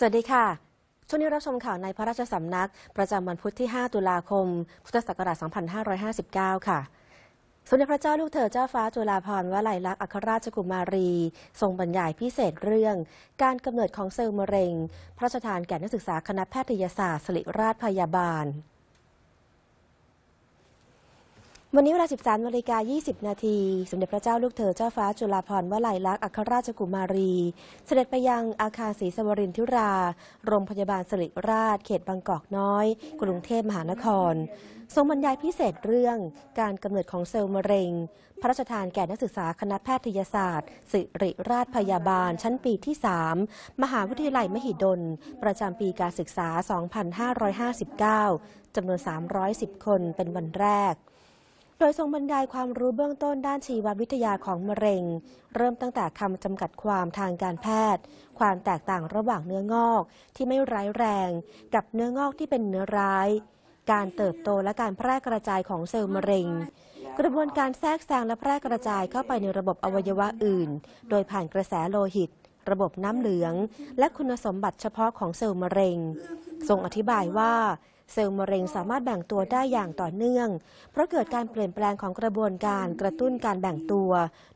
สวัสดีค่ะ ช่วงนี้รับชมข่าวในพระราชสำนัก ประจำวันพุธที่ 5 ตุลาคม พุทธศักราช 2559 ค่ะ สมเด็จพระเจ้าลูกเธอเจ้าฟ้าจุฬาภรณ์วลัยลักษณ์อัครราชกุมารี ทรงบรรยายพิเศษเรื่อง การกำเนิดของเซลล์มะเร็ง พระราชทานแก่นักศึกษาคณะแพทยศาสตร์ศิริราชพยาบาล วันนี้เวลา 13นาฬิกา20 นาที สมเด็จพระเจ้าลูกเธอเจ้าฟ้าจุฬาภรณ์วลัยลักษณ์อัครราชกุมารี เสด็จไปยังอาคารศรีสวรินทิรา โรงพยาบาลสิริราช เขตบางกอกน้อย กรุงเทพมหานคร ทรงบรรยายพิเศษเรื่องการกำเนิดของเซลล์มะเร็ง พระราชทานแก่นักศึกษาคณะแพทยศาสตร์ สิริราชพยาบาล ชั้นปีที่ 3 มหาวิทยาลัยมหิดล ประจำปีการศึกษา 2559จำนวน 310 คนเป็นวันแรก โดยทรงบรรยายความรู้เบื้องต้นด้านชีววิทยาของมะเร็ง เริ่มตั้งแต่คำจำกัดความทางการแพทย์ ความแตกต่างระหว่างเนื้องอกที่ไม่ร้ายแรง กับเนื้องอกที่เป็นเนื้อร้าย การเติบโตและการแพร่กระจายของเซลล์มะเร็ง กระบวนการแทรกแซงและแพร่กระจายเข้าไปในระบบอวัยวะอื่น โดยผ่านกระแสโลหิต ระบบน้ำเหลือง และคุณสมบัติเฉพาะของเซลล์มะเร็ง ทรงอธิบายว่า เซลล์มะเร็งสามารถแบ่งตัวได้อย่างต่อเนื่อง เพราะเกิดการเปลี่ยนแปลงของกระบวนการกระตุ้นการแบ่งตัว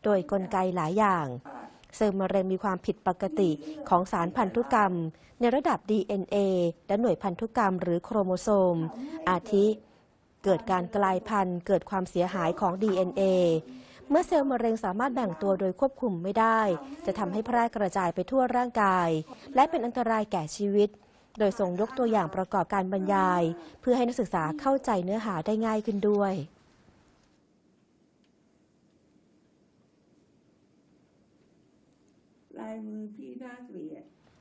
โดยกลไกหลายอย่าง เซลล์มะเร็งมีความผิดปกติของสารพันธุกรรม ในระดับ DNA และหน่วยพันธุกรรมหรือโครโมโซม อาทิ เกิดการกลายพันธุ์ เกิดความเสียหายของ DNA เมื่อเซลล์มะเร็งสามารถแบ่งตัวโดยควบคุมไม่ได้ จะทำให้แพร่กระจายไปทั่วร่างกาย และเป็นอันตรายแก่ชีวิต โดยทรงยกตัวอย่างประกอบการบรรยาย เพื่อให้นักศึกษาเข้าใจเนื้อหาได้ง่ายขึ้นด้วยลายมือพี่น่าเกลียด